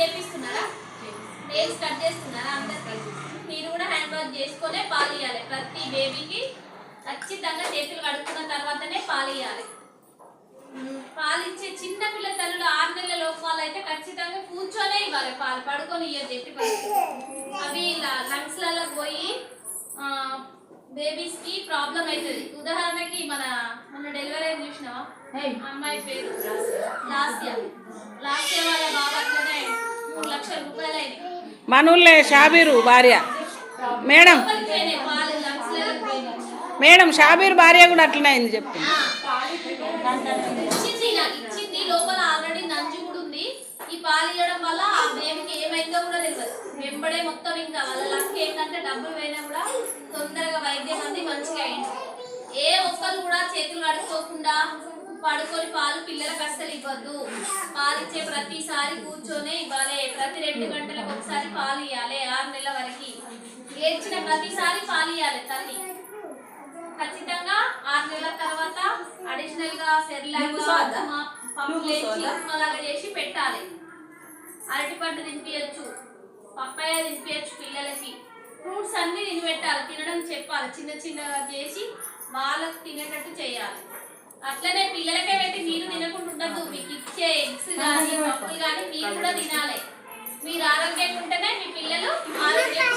చేపిస్తున్నారా? Nails cut చేస్తున్నారా అందరికి? మీరు కూడా హ్యాండ్ వాష్ చేసుకునే పాలు ఇవ్వాలి ప్రతి బేబీకి ఖచ్చితంగా చేతులు కడుక్కున్న తర్వాతనే పాలు ఇవ్వాలి పాలు ఇచ్చే చిన్న పిల్ల తల్లులు ఆరు నెలల లోపు వాళ్ళు అయితే ఖచ్చితంగా కూర్చొనే ఇవ్వాలి. పాలు పడుకొని ఇవ్వద్దు ఎట్టి. అవి లంగ్స్లలో పోయి బేబీస్కి ప్రాబ్లం అవుతుంది. ఉదాహరణకి మన మన డెలివరీ చూసినావా? అమ్మాయి పేరు లాస్య లాస్య వాళ్ళ బాబు అట్లనే మూడు లక్షల రూపాయలు అయినాయి మనూళ్ళే షాబీరు భార్య. మేడం. మేడం షాబీర్ భార్య కూడా అట్లనే అయింది చెప్పి. లోపల ఆల్రెడీ నంజు కూడా ఉంది ఈ పాలు ఇవ్వడం వల్ల ఆ బేబీకి ఏమైందో కూడా తెలియదు వెంబడే మొత్తం ఇంకా వాళ్ళ లక్ ఏంటంటే డబ్బులు పోయినా కూడా తొందరగా వైద్యం అంది మంచిగా అయింది. ఏ ఒక్కరు కూడా చేతులు కడుక్కోకుండా పడుకొని పాలు పిల్లలకు అస్సలు ఇవ్వద్దు. పాలు ఇచ్చే ప్రతిసారి కూర్చొని ఇవ్వాలి. ప్రతి రెండు గంటలకు ఒకసారి పాలు ఇవ్వాలి ఆరు నెలల వరకు. ఏడ్చిన ప్రతిసారి పాలు ఇవ్వాలి తల్లి. ఖచ్చితంగా ఆరు నెలల తర్వాత అడిషనల్గా సెర్లాక్ చేసి పెట్టాలి. అరటి పండు తినిపించచ్చు పప్పాయ తినిపించచ్చు పిల్లలకి. ఫ్రూట్స్ అన్ని తిని పెట్టాలి తినడం చెప్పాలి. చిన్న చిన్నగా చేసి వాళ్ళకి తినేటట్టు చేయాలి. అట్లనే పిల్లలకే పెట్టి మీరు తినకుండా ఉండదు మీకు ఇచ్చే ఎగ్స్ కానీ పప్పులు కానీ మీరు కూడా తినాలి. మీరు ఆరోగ్యంగా ఉంటేనే మీ పిల్లలు ఆరోగ్యంగా